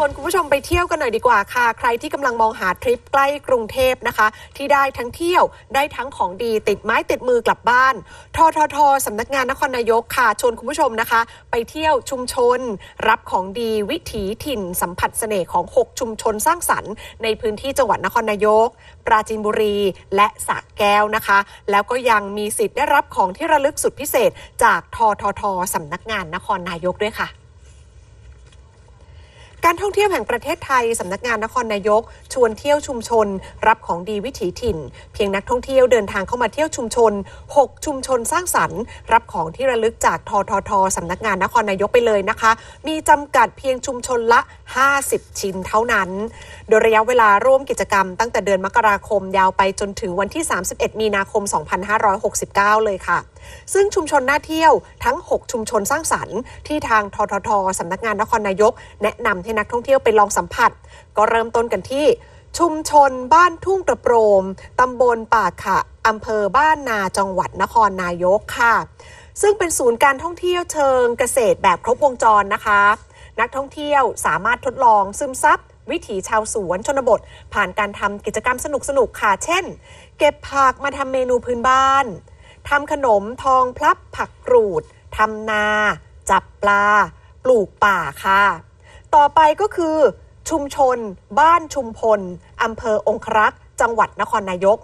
วนคุณผู้ชมไปเที่ยวกันหน่อยดีกว่าค่ะ ใครที่กำลังมองหาทริปใกล้กรุงเทพนะคะ ที่ได้ทั้งเที่ยวได้ทั้งของดีติดไม้ติดมือกลับบ้านทททสำนักงานนครนายกค่ะชวนคุณผู้ชมนะคะ ไปเที่ยวชุมชน รับของดีวิถีถิ่นสัมผัสเสน่ห์ของ 6 ชุมชนสร้างสรรค์ในพื้นที่จังหวัดนครนายก ปราจีนบุรีและสระแก้วนะคะ แล้วก็ยังมีสิทธิ์ได้รับของที่ระลึกสุดพิเศษ จากทททสำนักงานนครนายกด้วยค่ะ การท่องเที่ยวแห่งประเทศไทยสำนักงานนครนายก ชวนเที่ยวชุมชน รับของดีวิถีถิ่น เพียงนักท่องเที่ยวเดินทางเข้ามาเที่ยวชุมชน 6 ชุมชนสร้างสรรค์ รับของที่ระลึกจากทททสำนักงานนครนายกไปเลยนะคะ มีจำกัดเพียงชุมชนละ 50 ชิ้นเท่านั้น โดยระยะเวลาร่วมกิจกรรม ตั้งแต่เดือนมกราคมยาวไปจนถึงวันที่ 31 มีนาคม 2569 เลยค่ะซึ่งชุมชนน่าเที่ยวทั้ง 6 ชุมชนสร้างสรรค์ที่ทางทททสำนักงานนครนายก แนะนำให้นักท่องเที่ยวไปลองสัมผัส ก็เริ่มต้นกันที่ ชุมชนบ้านทุ่งกระโปรมตำบลป่าขะอำเภอบ้านนาจังหวัดนครนายกค่ะ ซึ่งเป็นศูนย์การท่องเที่ยวเชิงเกษตรแบบครบวงจรนะคะ นักท่องเที่ยวสามารถทดลองซึมซับวิถีชาวสวนชนบท ผ่านการทำกิจกรรมสนุกๆค่ะ เช่น เก็บผักมาทำเมนูพื้นบ้าน ทำขนมทองพลับผักกรูดทำนา จับปลา ปลูกป่าค่ะ ต่อไปก็คือ ชุมชน บ้านชุมพลอำเภอองครักษ์ จังหวัดนครนายก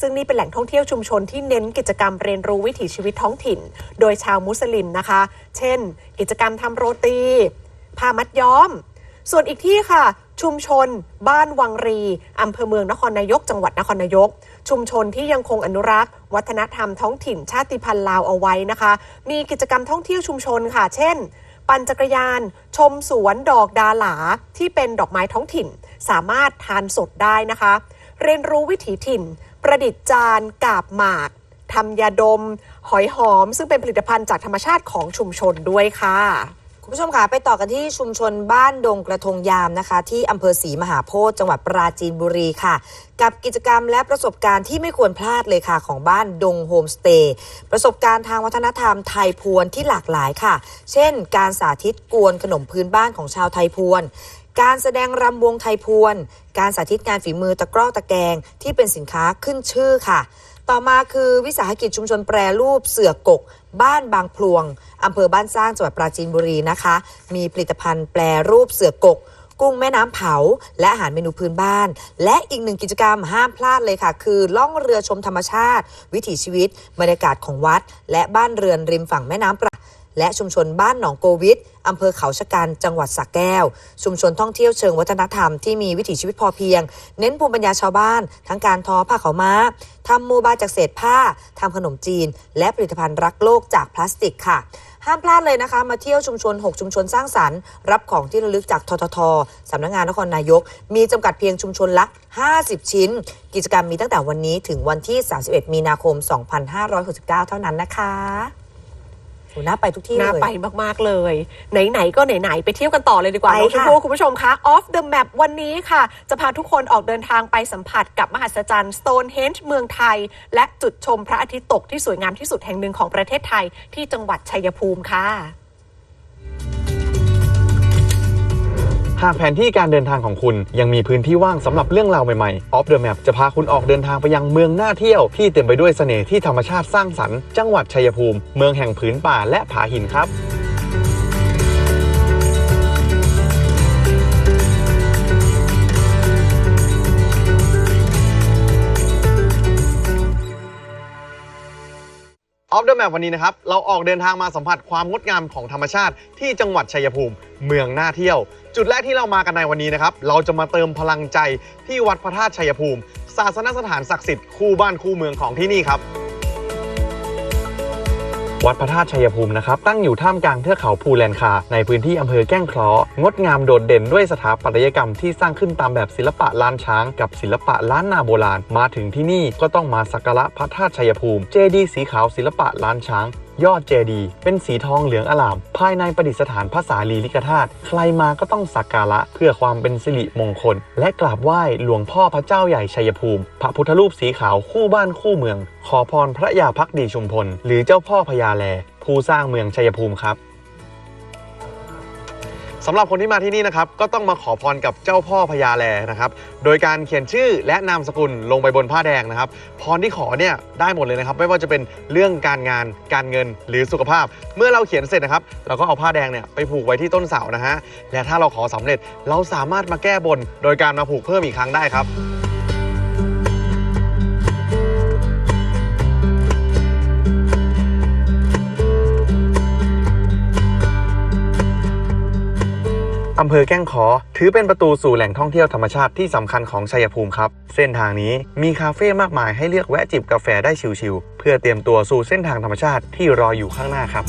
ซึ่งนี่เป็นแหล่งท่องเที่ยวชุมชนที่เน้นกิจกรรมเรียนรู้วิถีชีวิตท้องถิ่น โดยชาวมุสลิมนะคะ เช่น กิจกรรมทำโรตีผ้ามัดย้อม ส่วนอีกที่ค่ะชุมชน บ้านวังรีอำเภอเมืองนครนายก จังหวัดนครนายก ชุมชนที่ยังคงอนุรักษ์ วัฒนธรรมท้องถิ่นชาติพันธุ์ลาวเอาไว้นะคะ มีกิจกรรมท่องเที่ยวชุมชนค่ะ เช่น ปั่นจักรยาน ชมสวนดอกดาหลาที่เป็นดอกไม้ท้องถิ่น สามารถทานสดได้นะคะ เรียนรู้วิถีถิ่น ประดิษฐ์จานกาบหมากทำยาดม หอยหอม ซึ่งเป็นผลิตภัณฑ์จากธรรมชาติของชุมชนด้วยค่ะ คุณผู้ชมคะไปต่อกันที่ชุมชนบ้านดงกระทงยามนะคะ ที่อำเภอศรีมหาโพธิจังหวัดปราจีนบุรีค่ะ กับกิจกรรมและประสบการณ์ที่ไม่ควรพลาดเลยค่ะ ของบ้านดงโฮมสเตย์ประสบการณ์ทางวัฒนธรรมไทยพวนที่หลากหลายค่ะ เช่น การสาธิตกวนขนมพื้นบ้านของชาวไทยพวนการแสดงรำวงไทยพวน การสาธิตงานฝีมือตะกร้อตะแกงที่เป็นสินค้าขึ้นชื่อค่ะ ต่อมาคือวิสาหกิจชุมชนแปรรูปเสือกก บ้านบางพลวงอำเภอบ้านสร้างจังหวัดปราจีนบุรีนะคะ มีผลิตภัณฑ์แปรรูปเสือกก กุ้งแม่น้ำเผา และอาหารเมนูพื้นบ้าน และอีกหนึ่งกิจกรรมห้ามพลาดเลยค่ะ คือล่องเรือชมธรรมชาติ วิถีชีวิตบรรยากาศของวัด และบ้านเรือนริมฝั่งแม่น้ำปรา และชุมชนบ้านหนองโกวิทอำเภอเขาชะกันจังหวัดสระแก้ว ชุมชนท่องเที่ยวเชิงวัฒนธรรมที่มีวิถีชีวิตพอเพียง เน้นภูมิปัญญาชาวบ้าน ทั้งการทอผ้าขาวม้าทำโมบายจากเศษผ้าทำขนมจีน และผลิตภัณฑ์รักโลกจากพลาสติกค่ะห้ามพลาดเลยนะคะ มาเที่ยวชุมชน 6 ชุมชนสร้างสรรค์ รับของที่ระลึกจากทททสำนักงานนครนายก มีจำกัดเพียงชุมชนละ 50 ชิ้น กิจกรรมมีตั้งแต่วันนี้ถึงวันที่ 31 มีนาคม 2569 เท่านั้นนะคะ โหน่าไปทุกที่เลย น่าไปมาก ๆ เลย ไหน ๆ ก็ไหน ๆ ไปเที่ยวกันต่อเลยดีกว่าไปน้องชมค่ะพู่คุณผู้ชมคะ off the map วันนี้ค่ะ จะพาทุกคนออกเดินทางไปสัมผัสกับมหัศจรรย์ Stonehenge เมืองไทย และจุดชมพระอาทิตย์ตกที่สวยงามที่สุดแห่งหนึ่งของประเทศไทยที่จังหวัดชัยภูมิค่ะ หากแผนที่การเดินทางของคุณยังมีพื้นที่ว่างสำหรับเรื่องราวใหม่ๆ Off the Map จะพาคุณออกเดินทางไปยังเมืองน่าเที่ยวที่เต็มไปด้วยเสน่ห์ที่ธรรมชาติสร้างสรรค์ จังหวัดชัยภูมิ เมืองแห่งผืนป่าและผาหินครับ ออฟเดอะแมปวันนี้นะครับ เราออกเดินทางมาสัมผัสความงดงามของธรรมชาติที่จังหวัดชัยภูมิเมืองน่าเที่ยว จุดแรกที่เรามากันในวันนี้นะครับ เราจะมาเติมพลังใจที่วัดพระธาตุชัยภูมิ ศาสนสถานศักดิ์สิทธิ์คู่บ้านคู่เมืองของที่นี่ครับ วัดพระธาตุชัยภูมินะครับตั้งอยู่ท่ามกลางเทือกเขาภูแลนคา ในพื้นที่อำเภอแก้งเคล้องดงามโดดเด่นด้วยสถาปัตยกรรมที่สร้างขึ้นตามแบบศิลปะล้านช้าง กับศิลปะล้านนาโบราณ มาถึงที่นี่ก็ต้องมาสักการะพระธาตุชัยภูมิ เจดีย์สีขาวศิลปะล้านช้าง ยอดเจดีย์เป็นสีทองเหลืองอลาม ภายในประดิษฐานพระสารีริกธาตุใครมาก็ต้องสักการะเพื่อความเป็นสิริมงคล และกราบไหว้หลวงพ่อพระเจ้าใหญ่ชัยภูมิ พระพุทธรูปสีขาวคู่บ้านคู่เมือง ขอพรพระยาพักดีชุมพล หรือเจ้าพ่อพญาแล ผู้สร้างเมืองชัยภูมิครับ สำหรับคนที่มาที่นี่นะครับก็ต้องมาขอพรกับเจ้าพ่อพญาแลนะครับโดยการเขียนชื่อและนามสกุลลงไปบนผ้าแดงนะครับพรที่ขอเนี่ยได้หมดเลยนะครับ ไม่ว่าจะเป็นเรื่องการงานการเงินหรือสุขภาพ เมื่อเราเขียนเสร็จนะครับ เราก็เอาผ้าแดงเนี่ยไปผูกไว้ที่ต้นเสานะฮะและถ้าเราขอสำเร็จเราสามารถมาแก้บน โดยการมาผูกเพิ่มอีกครั้งได้ครับ อำเภอแก้งขอ ถือเป็นประตูสู่แหล่งท่องเที่ยวธรรมชาติที่สำคัญของชัยภูมิครับ เส้นทางนี้มีคาเฟ่มากมายให้เลือกแวะจิบกาแฟได้ชิลๆเพื่อเตรียมตัวสู่เส้นทางธรรมชาติที่รออยู่ข้างหน้าครับ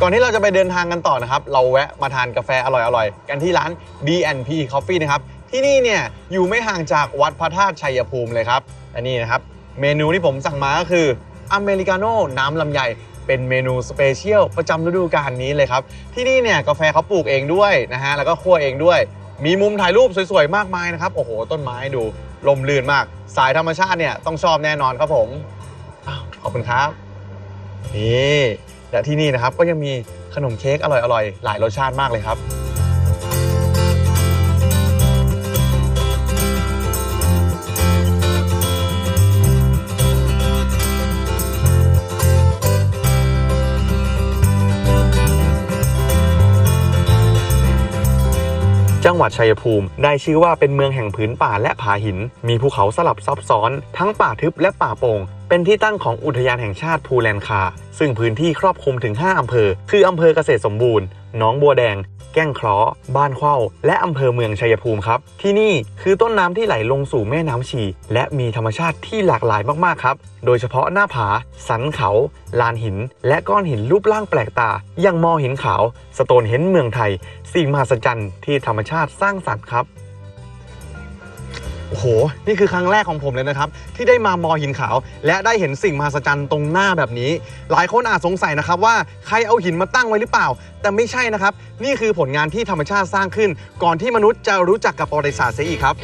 ก่อนที่เราจะไปเดินทางกันต่อนะครับ เราแวะมาทานกาแฟอร่อยๆ กันที่ร้าน B&P Coffee นะครับ ที่นี่เนี่ยอยู่ไม่ห่างจากวัดพระธาตุชัยภูมิเลยครับ อันนี้นะครับ เมนูที่ผมสั่งมาก็คือ อเมริกาโน่น้ำลำไยเป็นเมนูสเปเชียลประจำฤดูกาลนี้เลยครับ ที่นี่เนี่ยกาแฟเขาปลูกเองด้วยนะฮะแล้วก็คั่วเองด้วย มีมุมถ่ายรูปสวยๆ มากมายนะครับ โอ้โห ต้นไม้ดูลมลื่นมาก สายธรรมชาติเนี่ยต้องชอบแน่นอนครับผมอขอบคุณครับนี่และที่นี่นะครับก็ยังมีขนมเค้กอร่อยๆ หลายรสชาติมากเลยครับ หวัดชัยภูมิ ได้ชื่อว่าเป็นเมืองแห่งผืนป่าและผาหิน มีภูเขาสลับซับซ้อน ทั้งป่าทึบและป่าโป่งเป็นที่ตั้งของอุทยานแห่งชาติภูแลนคา ซึ่งพื้นที่ครอบคลุมถึง 5 อำเภอ คืออำเภอเกษตรสมบูรณ์ น้องบัวแดง แก้งเคราะห์บ้านเข้าและอำเภอเมืองชัยภูมิครับ ที่นี่คือต้นน้ำที่ไหลลงสู่แม่น้ำชีและมีธรรมชาติที่หลากหลายมากๆครับ โดยเฉพาะหน้าผา สันเขา ลานหิน และก้อนหินรูปร่างแปลกตา อย่างมอหินขาว สโตนเฮนเมืองไทย สิ่งมหัศจรรย์ที่ธรรมชาติสร้างสรรค์ครับ โอ้โห นี่คือครั้งแรกของผมเลยนะครับ ที่ได้มามอหินขาว และได้เห็นสิ่งมหัศจรรย์ตรงหน้าแบบนี้ หลายคนอาจสงสัยนะครับว่าใครเอาหินมาตั้งไว้หรือเปล่า แต่ไม่ใช่นะครับ นี่คือผลงานที่ธรรมชาติสร้างขึ้น ก่อนที่มนุษย์จะรู้จักกับประวัติศาสตร์เสียอีกครับ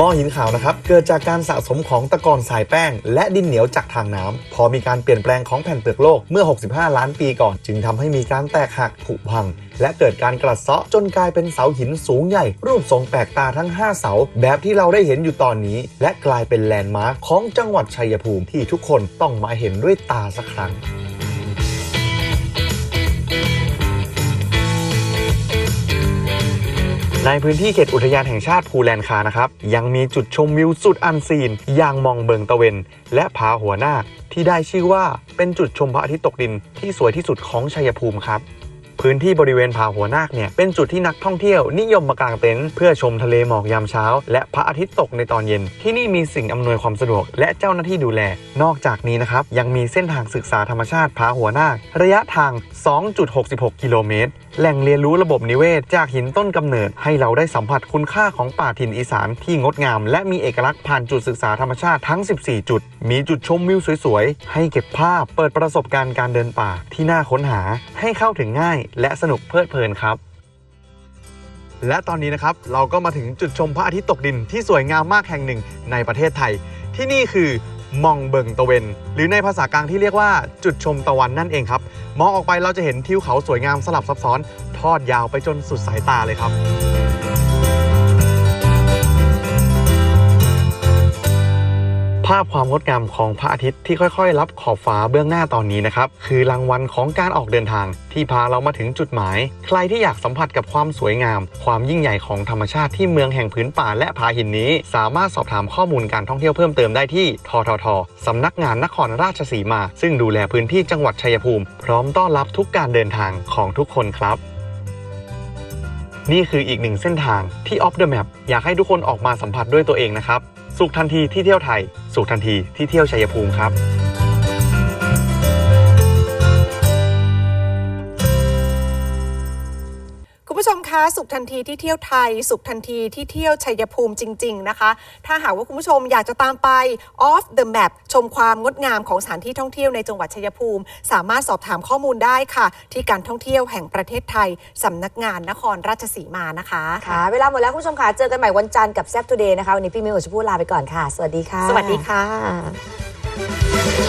หม้อหินขาวนะครับ เกิดจากการสะสมของตะกอนทรายแป้ง และดินเหนียวจากทางน้ำพอมีการเปลี่ยนแปลงของแผ่นเปลือกโลกเมื่อ 65 ล้านปีก่อน จึงทำให้มีการแตกหักผุพัง และเกิดการกระเซาะจนกลายเป็นเสาหินสูงใหญ่ รูปทรงแปลกตาทั้ง 5 เสา แบบที่เราได้เห็นอยู่ตอนนี้ และกลายเป็นแลนด์มาร์คของจังหวัดชัยภูมิที่ทุกคนต้องมาเห็นด้วยตาสักครั้ง ในพื้นที่เขตอุทยานแห่งชาติภูแลนคานะครับ ยังมีจุดชมวิวสุดอันซีน อย่างมองเบิงตะเวน และผาหัวนาคที่ได้ชื่อว่าเป็นจุดชมพระอาทิตย์ตกดินที่สวยที่สุดของชัยภูมิครับ พื้นที่บริเวณผาหัวนาคเนี่ยเป็นจุดที่นักท่องเที่ยวนิยมมากางเต็นท์เพื่อชมทะเลหมอกยามเช้า และพระอาทิตย์ตกในตอนเย็น ที่นี่มีสิ่งอำนวยความสะดวก และเจ้าหน้าที่ดูแล นอกจากนี้นะครับยังมีเส้นทางศึกษาธรรมชาติผาหัวนาค ระยะทาง 2.66 กิโลเมตร แหล่งเรียนรู้ระบบนิเวศ จากหินต้นกำเนิด ให้เราได้สัมผัสคุณค่าของป่าถิ่นอีสานที่งดงาม และมีเอกลักษณ์ผ่านจุดศึกษาธรรมชาติทั้ง 14 จุด มีจุดชมวิวสวยๆ ให้เก็บภาพ เปิดประสบการณ์การเดินป่าที่น่าค้นหา ให้เข้าถึงง่ายและสนุกเพลิดเพลินครับ และตอนนี้นะครับเราก็มาถึงจุดชมพระอาทิตย์ตกดินที่สวยงามมากแห่งหนึ่งในประเทศไทย ที่นี่คือมองเบิงตะเวน หรือในภาษากลางที่เรียกว่าจุดชมตะวันนั่นเองครับ มองออกไปเราจะเห็นทิวเขาสวยงามสลับซับซ้อน ทอดยาวไปจนสุดสายตาเลยครับ ภาพความงดงามของพระอาทิตย์ที่ค่อยๆ รับขอบฟ้าเบื้องหน้าตอนนี้นะครับคือรางวัลของการออกเดินทาง ที่พาเรามาถึงจุดหมาย ใครที่อยากสัมผัสกับความสวยงาม ความยิ่งใหญ่ของธรรมชาติที่เมืองแห่งพื้นป่าและผาหินนี้ สามารถสอบถามข้อมูลการท่องเที่ยวเพิ่มเติมได้ที่ทททสำนักงานนครราชสีมา ซึ่งดูแลพื้นที่จังหวัดชัยภูมิ พร้อมต้อนรับทุกการเดินทางของทุกคนครับนี่คืออีกหนึ่งเส้นทางที่ Off the Map อยากให้ทุกคนออกมาสัมผัสด้วยตัวเองนะครับ สุขทันทีที่เที่ยวไทย สุขทันทีที่เที่ยวชัยภูมิครับ สุขทันทีที่เที่ยวไทย สุขทันทีที่เที่ยวชัยภูมิจริง ๆ นะคะ ถ้าหากว่าคุณผู้ชมอยากจะตามไป off the map ชมความงดงามของสถานที่ท่องเที่ยวในจังหวัดชัยภูมิ สามารถสอบถามข้อมูลได้ค่ะ ที่การท่องเที่ยวแห่งประเทศไทยสำนักงานนครราชสีมานะคะค่ะเวลาหมดแล้วคุณผู้ชมค่ะเจอกันใหม่วันจันทร์กับแซ p ทูเดย์นะคะวันนี้พี่มิวกับชมพู่ลาไปก่อนค่ะ สวัสดีค่ะ สวัสดีค่ะ